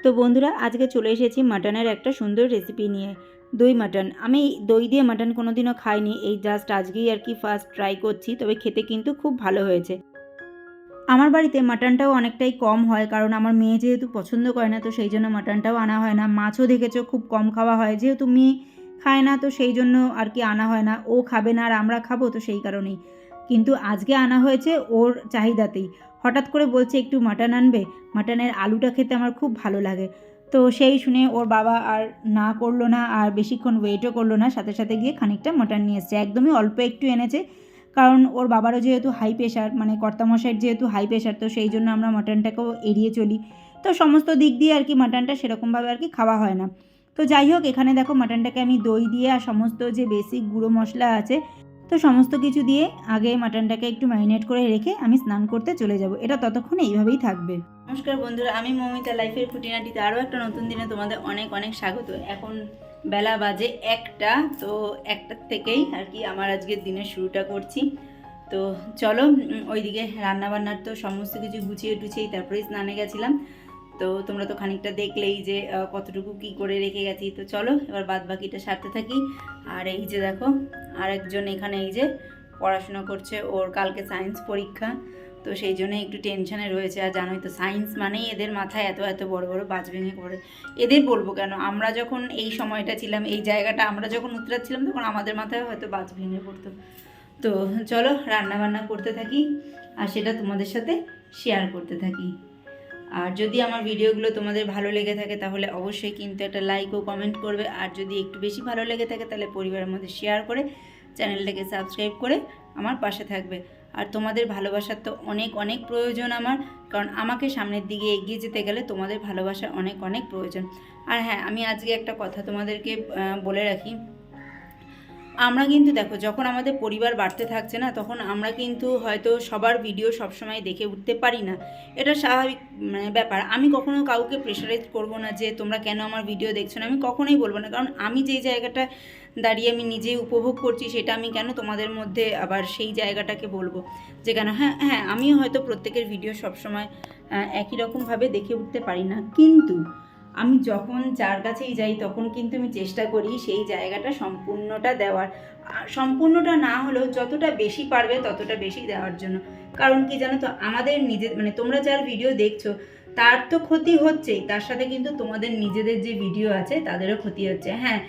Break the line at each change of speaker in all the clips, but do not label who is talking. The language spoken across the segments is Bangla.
তো বন্ধুরা, আজকে চলে এসেছি মাটনের একটা সুন্দর রেসিপি নিয়ে। দই মাটন। আমি দই দিয়ে মাটন কোনোদিনও খাইনি, এই জাস্ট আজকেই আর কি ফার্স্ট ট্রাই করছি, তবে খেতে কিন্তু খুব ভালো হয়েছে। আমার বাড়িতে মাটনটাও অনেকটাই কম হয়, কারণ আমার মেয়ে যেহেতু পছন্দ করে না, তো সেই জন্য মাটনটাও আনা হয় না। মাছও দেখেছ খুব কম খাওয়া হয়, যেহেতু মেয়ে খায় না, তো সেই জন্য আর কি আনা হয় না। ও খাবে না আর আমরা খাব, তো সেই কারণেই। কিন্তু আজকে আনা হয়েছে ওর চাহিদাতেই। হঠাৎ করে বলছে, একটু মাটন আনবে? মাটনের আলুটা খেতে আমার খুব ভালো লাগে। তো সেই শুনে ওর বাবা আর না করল না, আর বেশিক্ষণ ওয়েটও করল না, সাথে সাথে গিয়ে খানিকটা মাটন নিয়ে এসছে। একদমই অল্প একটু এনেছে, কারণ ওর বাবারও যেহেতু হাই প্রেশার মানে কর্তামশাইয়ের যেহেতু হাই প্রেশার তো সেই জন্য আমরা মাটনটাকেও এড়িয়ে চলি। তো সমস্ত দিক দিয়ে আর কি মাটনটা সেরকমভাবে আর কি খাওয়া হয় না। তো যাই হোক, এখানে দেখো মাটনটাকে আমি দই দিয়ে আর সমস্ত যে বেসিক গুঁড়ো মশলা আছে তো সমস্ত কিছু দিয়ে আগে মাটনটাকে একটু ম্যারিনেট করে রেখে আমি স্নান করতে চলে যাব। এটা ততক্ষণ এইভাবেই থাকবে। নমস্কার বন্ধুরা, আমি মমিতা লাইফের খুঁটিনাটিতে আরও একটা নতুন দিনে তোমাদের অনেক অনেক স্বাগত। এখন বেলা বাজে একটা, তো একটার থেকেই আর কি আমার আজকের দিনের শুরুটা করছি। তো চলো ওইদিকে রান্নাবান্নার তো সমস্ত কিছু গুছিয়ে টুছিয়েই তারপরেই স্নানে গেছিলাম। তো তোমরা তো খানিকটা দেখলেই যে কতটুকু কি করে রেখে গেছি। তো চলো, এবার বাদ বাকিটা সারতে থাকি। আর এই যে দেখো আর একজন এখানে এই যে পড়াশোনা করছে, ওর কালকে সায়েন্স পরীক্ষা। তো সেই জন্য একটু টেনশনে রয়েছে। আর জানোই তো সায়েন্স মানেই এদের মাথায় এত এত বড় বড় বাজ ভেঙে পড়ে। এদের বলব কেন? আমরা যখন এই সময়টা ছিলাম, এই জায়গাটা আমরা যখন উতরাচ্ছিলাম, তখন আমাদের মাথায় হয়তো বাজ ভেঙে পড়তো। তো চলো রান্না বান্না করতে থাকি। আর সেটা তোমাদের সাথে শেয়ার করতে থাকি। আর যদি আমার ভিডিওগুলো তোমাদের ভালো লেগে থাকে, তাহলে অবশ্যই কিন্তু একটা লাইক ও কমেন্ট করবে। আর যদি একটু বেশি ভালো লেগে থাকে, তাহলে পরিবারের মধ্যে শেয়ার করে চ্যানেলটাকে সাবস্ক্রাইব করে আমার পাশে থাকবে। আর তোমাদের ভালোবাসার তো অনেক অনেক প্রয়োজন আমার, কারণ আমাকে সামনের দিকে এগিয়ে যেতে গেলে তোমাদের ভালোবাসার অনেক অনেক প্রয়োজন। আর হ্যাঁ আমি আজকে একটা কথা তোমাদেরকে বলে রাখি। আমরা কিন্তু দেখো, যখন আমাদের পরিবার বাড়তে থাকছে না, তখন আমরা কিন্তু হয়তো সবার ভিডিও সবসময় দেখে উঠতে পারি না। এটা স্বাভাবিক মানে ব্যাপার। আমি কখনো কাউকে প্রেশারাইজ করব না যে, তোমরা কেন আমার ভিডিও দেখছ না? আমি কখনোই বলব না। কারণ আমি যেই জায়গাটা দাঁড়িয়ে আমি নিজেই উপভোগ করছি, সেটা আমি কেন তোমাদের মধ্যে আবার সেই জায়গাটাকে বলব? যে কেন হ্যাঁ হ্যাঁ আমিও হয়তো প্রত্যেকের ভিডিও সবসময় একই রকমভাবে দেখে উঠতে পারি না। কিন্তু আমি যখন যার কাছেই যাই, তখন কিন্তু আমি চেষ্টা করি সেই জায়গাটা সম্পূর্ণটা দেওয়ার। সম্পূর্ণটা না হলেও যতটা বেশি পারবে ততটা বেশি দেওয়ার জন্য। কারণ কি জানো তো, আমাদের নিজের মানে তোমরা যার ভিডিও দেখছ, তার তো ক্ষতি হচ্ছেই। তার সাথে কিন্তু তোমাদের নিজেদের যে ভিডিও আছে, তাদেরও ক্ষতি হচ্ছে। হ্যাঁ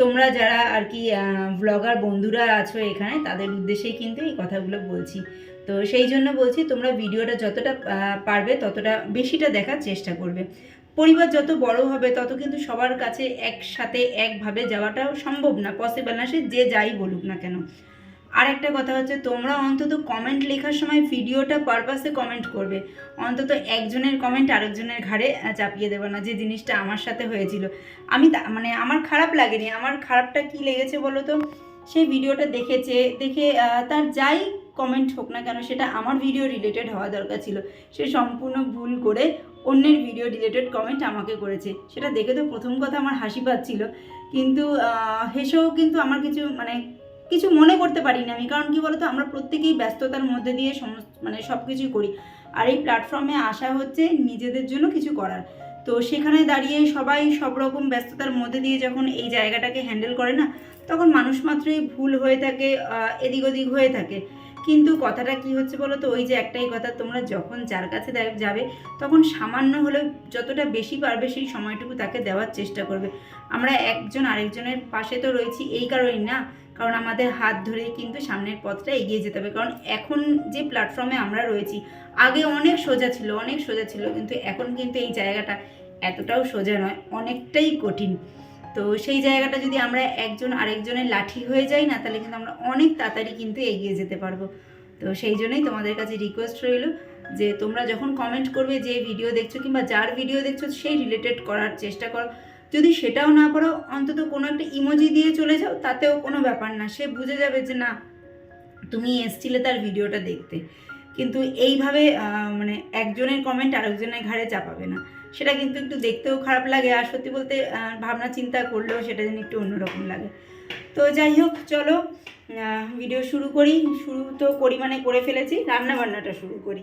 তোমরা যারা আর কি ব্লগার বন্ধুরা আছো এখানে, তাদের উদ্দেশ্যেই কিন্তু এই কথাগুলো বলছি। তো সেই জন্য বলছি, তোমরা ভিডিওটা যতটা পারবে ততটা বেশিটা দেখার চেষ্টা করবে। পরিবার যত বড় হবে, তত কিন্তু সবার কাছে একসাথে একভাবে যাওয়াটাও সম্ভব না পসিবল না, সে যে যাই বলুক না কেন। আর একটা কথা হচ্ছে, তোমরা অন্তত কমেন্ট লেখার সময় ভিডিওটা পারপাসে কমেন্ট করবে। অন্তত একজনের কমেন্ট আরেকজনের ঘাড়ে চাপিয়ে দেবে না যে জিনিসটা আমার সাথে হয়েছিল। আমি মানে আমার খারাপ লাগেনি, আমার খারাপটা কি লেগেছে বলো তো? সেই ভিডিওটা দেখেছে, দেখে তার যাই কমেন্ট হোক না কেন, সেটা আমার ভিডিও রিলেটেড হওয়া দরকার ছিল। সে সম্পূর্ণ ভুল করে অন্যের ভিডিও রিলেটেড কমেন্ট আমাকে করেছে। সেটা দেখে তো প্রথম কথা আমার হাসি পাচ্ছিল। কিন্তু হেসেও কিন্তু আমার কিছু মানে কিছু মনে করতে পারিনি আমি। কারণ কি বলতো, আমরা প্রত্যেকেই ব্যস্ততার মধ্যে দিয়ে সমস্ত মানে সব কিছুই করি। আর এই প্ল্যাটফর্মে আসা হচ্ছে নিজেদের জন্য কিছু করার। তো সেখানে দাঁড়িয়ে সবাই সব রকম ব্যস্ততার মধ্যে দিয়ে যখন এই জায়গাটাকে হ্যান্ডেল করে না, তখন মানুষ মাত্রই ভুল হয়ে থাকে এদিক ওদিক হয়ে থাকে। কিন্তু কথাটা কি হচ্ছে বলো তো? ওই যে একটাই কথা, তোমরা যখন যার কাছে যাবে, তখন সামান্য হলেও যতটা বেশি পারবে সেই সময়টুকু তাকে দেওয়ার চেষ্টা করবে। আমরা একজন আরেকজনের পাশে তো রয়েছি এই কারণেই না? কারণ আমাদের হাত ধরেই কিন্তু সামনের পথটা এগিয়ে যেতে হবে। কারণ এখন যে প্ল্যাটফর্মে আমরা রয়েছি, আগে অনেক সোজা ছিল, অনেক সোজা ছিল, কিন্তু এখন কিন্তু এই জায়গাটা এতটাও সোজা নয়, অনেকটাই কঠিন। তো সেই জায়গাটা যদি আমরা একজন আরেকজনের লাঠি হয়ে যাই না, তাহলে কিন্তু আমরা অনেক তাড়াতাড়ি কিন্তু এগিয়ে যেতে পারব। তো সেই জন্যই তোমাদের কাছে রিকোয়েস্ট রইল যে তোমরা যখন কমেন্ট করবে, যে ভিডিও দেখছ কিংবা যার ভিডিও দেখছ সেই রিলেটেড করার চেষ্টা করো। যদি সেটাও না করো অন্তত কোনো একটা ইমোজি দিয়ে চলে যাও, তাতেও কোনো ব্যাপার না। সে বুঝে যাবে যে না, তুমি এসছিলে তার ভিডিওটা দেখতে। কিন্তু এইভাবে মানে একজনের কমেন্ট আরেকজনের ঘাড়ে চাপাবে না। সেটা কিন্তু একটু দেখতেও খারাপ লাগে আর সত্যি বলতে ভাবনা চিন্তা করলেও সেটা যেন একটু অন্যরকম লাগে। তো যাই হোক, চলো ভিডিও শুরু করি। শুরু তো করি মানে করে ফেলেছি রান্না বান্নাটা শুরু করি।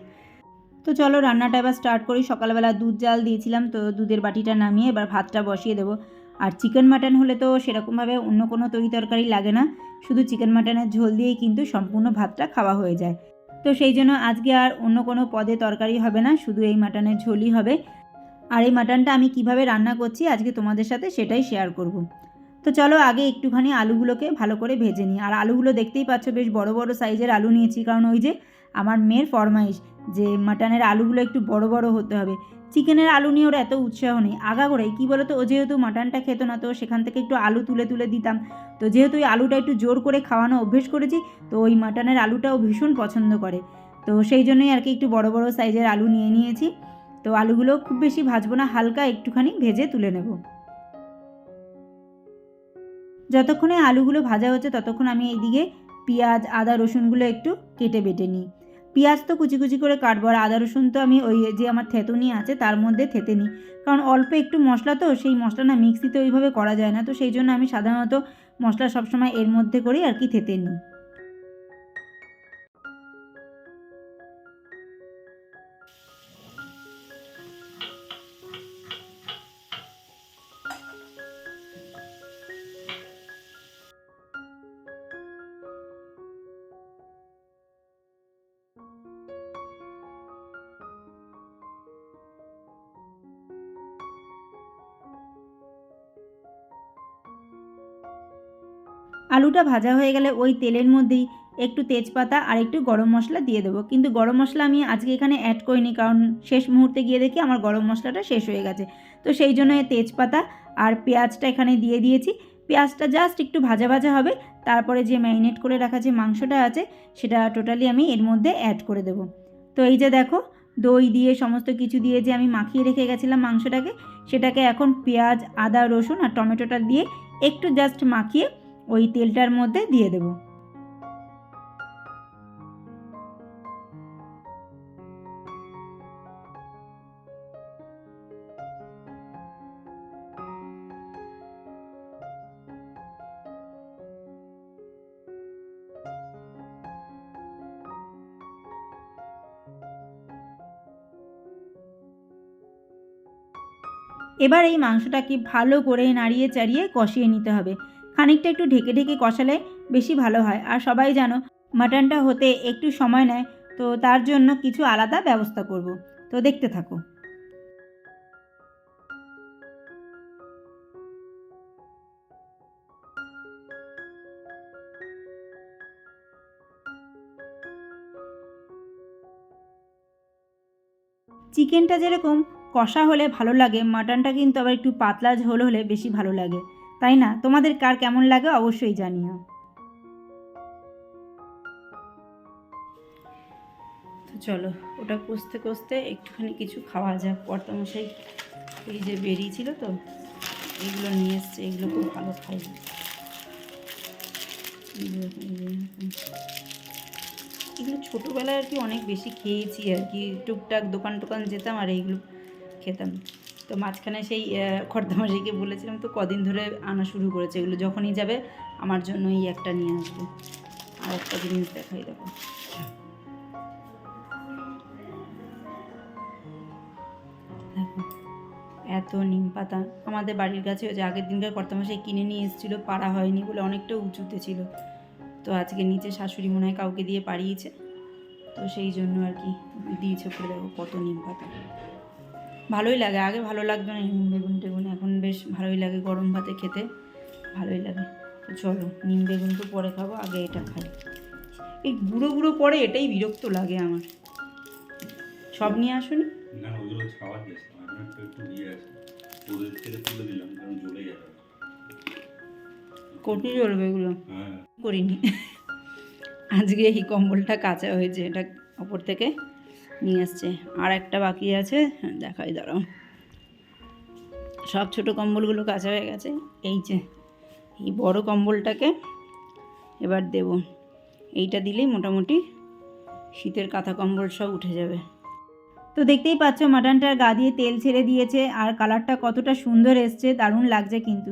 তো চলো, রান্নাটা এবার স্টার্ট করি। সকালবেলা দুধ জাল দিয়েছিলাম, তো দুধের বাটিটা নামিয়ে এবার ভাতটা বসিয়ে দেবো। আর চিকেন মাটন হলে তো সেরকমভাবে অন্য কোনো তরি তরকারি লাগে না। শুধু চিকেন মাটনের ঝোল দিয়েই কিন্তু সম্পূর্ণ ভাতটা খাওয়া হয়ে যায়। তো সেই জন্য আজকে আর অন্য কোনো পদে তরকারি হবে না, শুধু এই মাটনের ঝোলই হবে। আর এই মাটনটা আমি কীভাবে রান্না করছি আজকে তোমাদের সাথে সেটাই শেয়ার করব। তো চলো আগে একটুখানি আলুগুলোকে ভালো করে ভেজে নিই। আর আলুগুলো দেখতেই পাচ্ছ বেশ বড় বড় সাইজের আলু নিয়েছি, কারণ ওই যে আমার মেয়ের ফরমাইশ যে মাটনের আলুগুলো একটু বড় বড় হতে হবে। চিকেনের আলু নিয়ে ওর এত উৎসাহ নেই। আগাগোড়াই কী বলো তো ও যেহেতু মাটনটা খেত না, তো সেখান থেকে একটু আলু তুলে তুলে দিতাম। তো যেহেতু ওই আলুটা একটু জোর করে খাওয়ানো অভ্যেস করেছি, তো ওই মাটনের আলুটাও ভীষণ পছন্দ করে। তো সেই জন্যই আর কি একটু বড় বড় সাইজের আলু নিয়ে নিয়েছি। তো আলুগুলো খুব বেশি ভাজবো না, হালকা একটুখানি ভেজে তুলে নেব। যতক্ষণে আলুগুলো ভাজা হচ্ছে ততক্ষণ আমি এইদিকে পেঁয়াজ, আদা, রসুনগুলো একটু কেটে বেটে নিই। পেঁয়াজ তো কুচি কুচি করে কাটবো আর আদা, রসুন তো আমি ওই যে আমার থেতুনি আছে তার মধ্যে থেতে নিই। কারণ অল্প একটু মশলা তো, সেই মশলা না মিক্সিতে ওইভাবে করা যায় না, তো সেই জন্য আমি সাধারণত মশলা সবসময় এর মধ্যে করেই আর কি থেতে নিই। আলুটা ভাজা হয়ে গেলে ওই তেলের মধ্যেই একটু তেজপাতা আর একটু গরম মশলা দিয়ে দেবো। কিন্তু গরম মশলা আমি আজকে এখানে অ্যাড করিনি, কারণ শেষ মুহূর্তে গিয়ে দেখি আমার গরম মশলাটা শেষ হয়ে গেছে। তো সেই জন্য তেজপাতা আর পেঁয়াজটা এখানে দিয়ে দিয়েছি। পেঁয়াজটা জাস্ট একটু ভাজা ভাজা হবে, তারপরে যে ম্যারিনেট করে রাখা যে মাংসটা আছে, সেটা টোটালি আমি এর মধ্যে অ্যাড করে দেবো। তো এই যে দেখো, দই দিয়ে সমস্ত কিছু দিয়ে যে আমি মাখিয়ে রেখে গেছিলাম মাংসটাকে, সেটাকে এখন পেঁয়াজ, আদা, রসুন আর টমেটোটা দিয়ে একটু জাস্ট মাখিয়ে ওই তেলটার মধ্যে দিয়ে দেব। এবার এই মাংসটাকে ভালো করে নাড়িয়ে চাড়িয়ে কষিয়ে নিতে হবে। খানিকটা একটু ঢেকে ঢেকে কষালে বেশি ভালো হয়। আর সবাই জানো, মাটনটা হতে একটু সময় নেয়, তো তার জন্য কিছু আলাদা ব্যবস্থা করব। তো দেখতে থাকো। চিকেনটা যেরকম কষা হলে ভালো লাগে, মাটনটা কিন্তু আবার একটু পাতলা ঝোল হলে বেশি ভালো লাগে। তাই না? তোমাদের কার কেমন লাগে অবশ্যই জানিও। তো চলো, ওটা কষতে কষতে একটুখানি কিছু খাওয়া যাক। কর্তামশাই এই যে বেরিয়েছিল তো, এগুলো নিয়ে এসছে, এগুলো খুব ভালো খাই। এগুলো ছোটোবেলায় আর কি অনেক বেশি খেয়েছি আর কি। টুকটাক দোকান টোকান যেতাম আর এইগুলো খেতাম। তো মাঝখানে সেই খর্দামাশিকে বলেছিলাম, তো কদিন ধরে আনা শুরু করেছে, এগুলো যখনই যাবে আমার জন্য এই একটা নিয়ে আসবে। আর একটা জিনিস দেখাই দেখো। এত নিম পাতা। আমাদের বাড়ির কাছে যে আগের দিনকার কর্তামশাই কিনে নিয়ে এসেছিল, পাড়া হয়নি বলে অনেকটা উঁচুতে ছিল। তো আজকে নিচে শাশুড়ি মনে হয় কাউকে দিয়ে পাড়িয়েছে। তো সেই জন্য আর কি দিয়েছে করে দেখো কত নিম পাতা। ভালোই লাগে। আগে ভালো লাগতো না নিম বেগুন টেগুন এখন বেশ ভালোই লাগে গরম ভাতে খেতে। ভালোই লাগে। তো চলো নিম বেগুন তো পরে খাব আগে এটা খাই। এই গুঁড়ো গুঁড়ো পরে এটাই বিরক্ত লাগে আমার। সব নিয়ে আসুনি?
না ওগুলো ছাওয়া দিয়েছিলাম একটু একটু দিয়ে আছে ওদের থেকে তুলে দিলাম কারণ জ্বলে যাবে
কোটি চলবে এগুলো?
হ্যাঁ।
করিনি। আজকে এই কম্বলটা কাঁচা হয়েছে এটা ওপর থেকে। নিয়ে আসছে আর একটা বাকি আছে। হ্যাঁ, দেখাই দাঁড়াও। সব ছোট কম্বলগুলো কাঁচা হয়ে গেছে। এই যে এই বড় কম্বলটাকে এবার দেব। এইটা দিলেই মোটামুটি শীতের কাঁথা কম্বল সব উঠে যাবে। তো দেখতেই পাচ্ছ মাটনটার গা দিয়ে তেল ছেড়ে দিয়েছে আর কালারটা কতটা সুন্দর এসছে দারুণ লাগছে কিন্তু।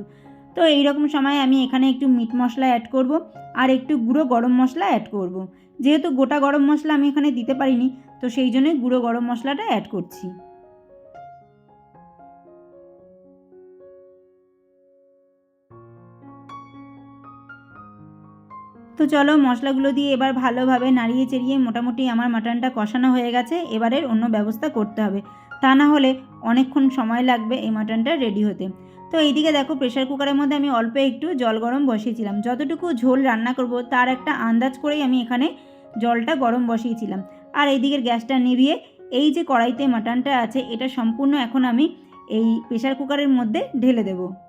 তো এই রকম সময় আমি এখানে একটু মিট মশলা অ্যাড করব আর একটু গুঁড়ো গরম মশলা অ্যাড করব। যেহেতু গোটা গরম মশলা আমি এখানে দিতে পারিনি তো সেই জন্যই গুঁড়ো গরম মশলাটা অ্যাড করছি। তো চলো মশলাগুলো দিয়ে এবার ভালোভাবে নাড়িয়ে চেড়িয়ে মোটামুটি আমার মাটনটা কষানো হয়ে গেছে এবারের অন্য ব্যবস্থা করতে হবে। তা না হলে অনেকক্ষণ সময় লাগবে এই মাটনটা রেডি হতে। তো এইদিকে দেখো প্রেশার কুকারের মধ্যে আমি অল্প একটু জল গরম বসিয়েছিলাম। যতটুকু ঝোল রান্না করব তার একটা আন্দাজ করেই আমি এখানে জলটা গরম বসিয়েছিলাম। আর এই দিকের গ্যাসটা নিভিয়ে এই যে কড়াইতে মাটনটা আছে, এটা সম্পূর্ণ এখন আমি এই প্রেশার কুকারের মধ্যে ঢেলে দেবো।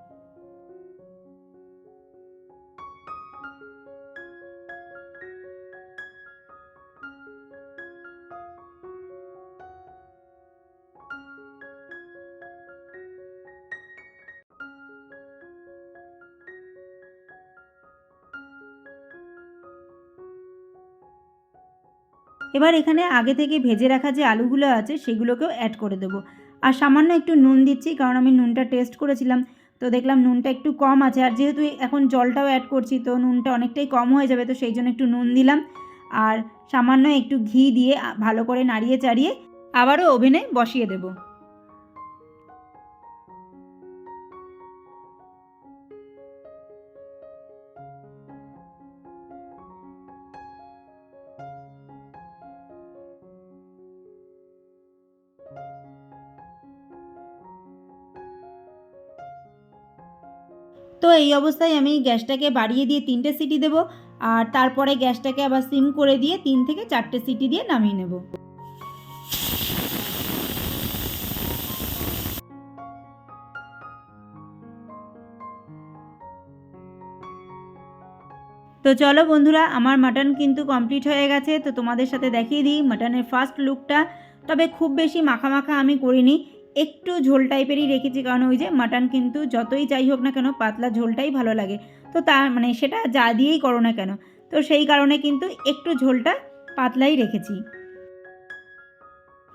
এবার এখানে আগে থেকে ভেজে রাখা যে আলুগুলো আছে সেগুলোকেও অ্যাড করে দেবো। আর সামান্য একটু নুন দিচ্ছি, কারণ আমি নুনটা টেস্ট করেছিলাম। তো দেখলাম নুনটা একটু কম আছে, আর যেহেতু এখন জলটাও অ্যাড করছি, তো নুনটা অনেকটাই কম হয়ে যাবে, তো সেই জন্য একটু নুন দিলাম। আর সামান্য একটু ঘি দিয়ে ভালো করে নাড়িয়ে চাড়িয়ে আবারও ওভেনে বসিয়ে দেবো। তো এই অবস্থায় আমি গ্যাসটাকে বাড়িয়ে দিয়ে তিনটে সিটি দেবো, আর তারপরে গ্যাসটাকে আবার সিম করে দিয়ে তিন থেকে চারটে সিটি দিয়ে নামিয়ে নেব। তো চলো বন্ধুরা, আমার মাটন কিন্তু কমপ্লিট হয়ে গেছে, তো তোমাদের সাথে দেখিয়ে দিই মাটনের ফার্স্ট লুকটা তবে খুব বেশি মাখা মাখা আমি করিনি একটু ঝোল টাইপেরই রেখেছি, কারণ ওই যে মাটন কিন্তু যতই যাই হোক না কেন পাতলা ঝোলটাই ভালো লাগে। তো তা মানে সেটা যা দিয়েই করো না কেন। তো সেই কারণে কিন্তু একটু ঝোলটা পাতলাই রেখেছি।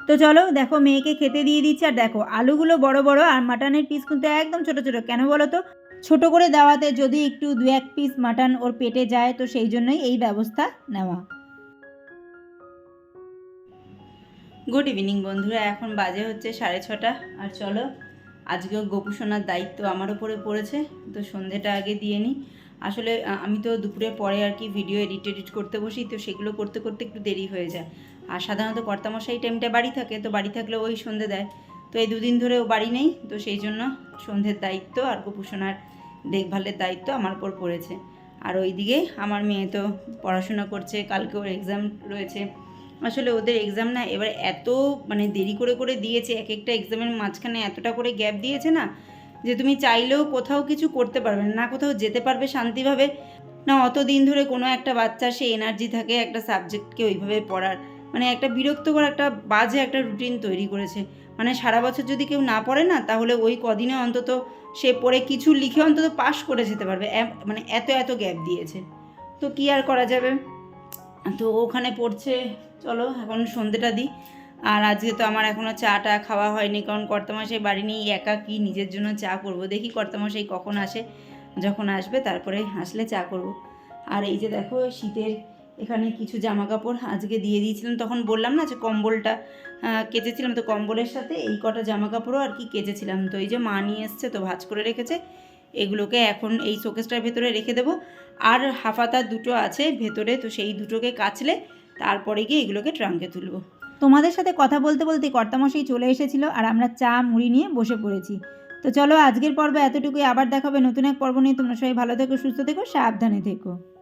তো চলো দেখো মেয়েকে খেতে দিয়ে দিচ্ছি, আর দেখো আলুগুলো বড় বড় আর মাটনের পিস কিন্তু একদম ছোট ছোট। কেন বলো তো ছোট করে দেওয়াতে যদি একটু দু এক পিস মাটন ওর পেটে যায়, তো সেই জন্যই এই ব্যবস্থা নেওয়া। গুড ইভিনিং বন্ধুরা। এখন বাজে হচ্ছে সাড়ে ছটা। আর চলো, আজকেও গোপুসোনার দায়িত্ব আমার উপরে পড়েছে, তো সন্ধেটা আগে দিয়ে নিই আসলে আমি তো দুপুরে পরে আর কি ভিডিও এডিট এডিট করতে বসি, তো সেগুলো করতে করতে একটু দেরি হয়ে যায়। আর সাধারণত কর্তামশাই টাইমটা বাড়ি থাকে, তো বাড়ি থাকলে ওই সন্ধে দেয়। তো এই দুদিন ধরে ও বাড়ি নেই, তো সেই জন্য সন্ধ্যের দায়িত্ব আর গোপুসোনার দেখভালের দায়িত্ব আমার উপর পড়েছে। আর ওইদিকে আমার মেয়ে তো পড়াশোনা করছে কালকে ওর এক্সাম রয়েছে। আসলে ওদের এক্সাম না এবার এত মানে দেরি করে করে দিয়েছে এক একটা এক্সামের মাঝখানে এতটা করে গ্যাপ দিয়েছে না, যে তুমি চাইলেও কোথাও কিছু করতে পারবে না কোথাও যেতে পারবে শান্তিভাবে। না অত দিন ধরে কোনো একটা বাচ্চার সে এনার্জি থাকে একটা সাবজেক্টকে ওইভাবে পড়ার। মানে একটা বিরক্তকর, একটা বাজে একটা রুটিন তৈরি করেছে। মানে সারা বছর যদি কেউ না পড়ে না, তাহলে ওই কদিনে অন্তত সে পড়ে কিছু লিখে অন্তত পাশ করে যেতে পারবে। মানে এত এত গ্যাপ দিয়েছে। তো কি আর করা যাবে? তো ওখানে পড়ছে চলো, এখন সন্ধেটা দিই। আর আজকে তো আমার এখনও চাটা খাওয়া হয়নি, কারণ কর্তামশাই বাড়ি নেই, একা কি নিজের জন্য চা করব? দেখি কর্তামশাই কখন আসে, যখন আসবে তারপরে আসলে চা করব। আর এই যে দেখো, শীতের এখানে কিছু জামা কাপড় আজকে দিয়ে দিয়েছিলাম। তখন বললাম না যে কম্বলটা কেচেছিলাম। তো কম্বলের সাথে এই কটা জামা কাপড়ও আর কি কেচেছিলাম। তো এই যে মা নিয়ে এসছে, তো ভাজ করে রেখেছে। এগুলোকে এখন এই শোকেসটার ভেতরে রেখে দেবো। আর হাফাতা দুটো আছে ভেতরে, তো সেই দুটোকে কাচলে তারপরে গিয়ে এগুলোকে ট্রাঙ্কে তুলবো। তোমাদের সাথে কথা বলতে বলতে কর্তামশাই চলে এসেছিল আর আমরা চা, মুড়ি নিয়ে বসে পড়েছি। তো চলো আজকের পর্ব এতটুকুই। আবার দেখাবে নতুন এক পর্ব নিয়ে। তোমরা সবাই ভালো থেকো, সুস্থ থেকো, সাবধানে থেকো।